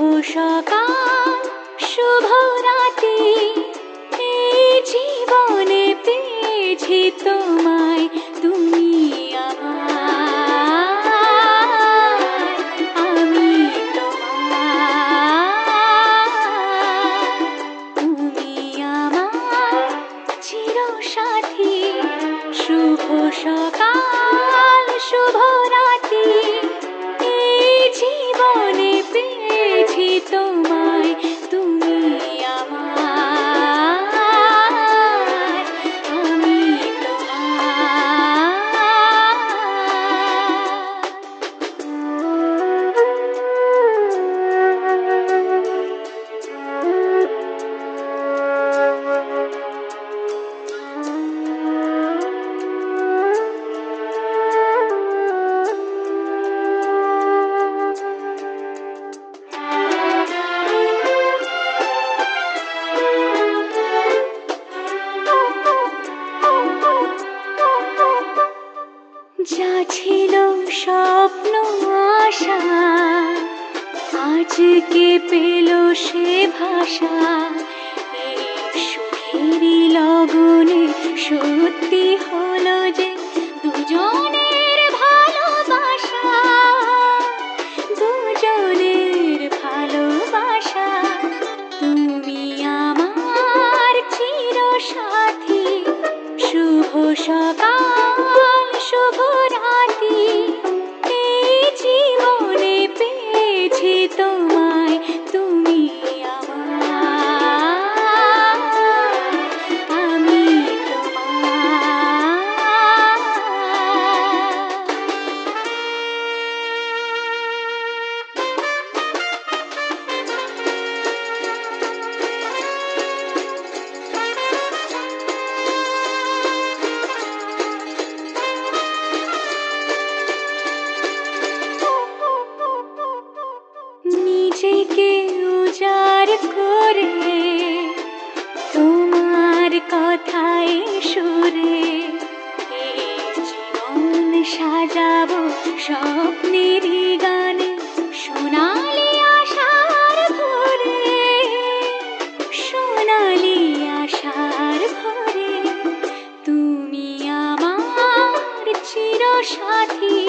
শুভ সকাল শুভ তোমার ছিল স্বপ্ন আশা। আজকে পেল সে ভাষা? সাজাবো স্বপ্নের গানে সোনালি আশার ভরে সোনালি আশার ভরে। তুমি আমার চির সাথী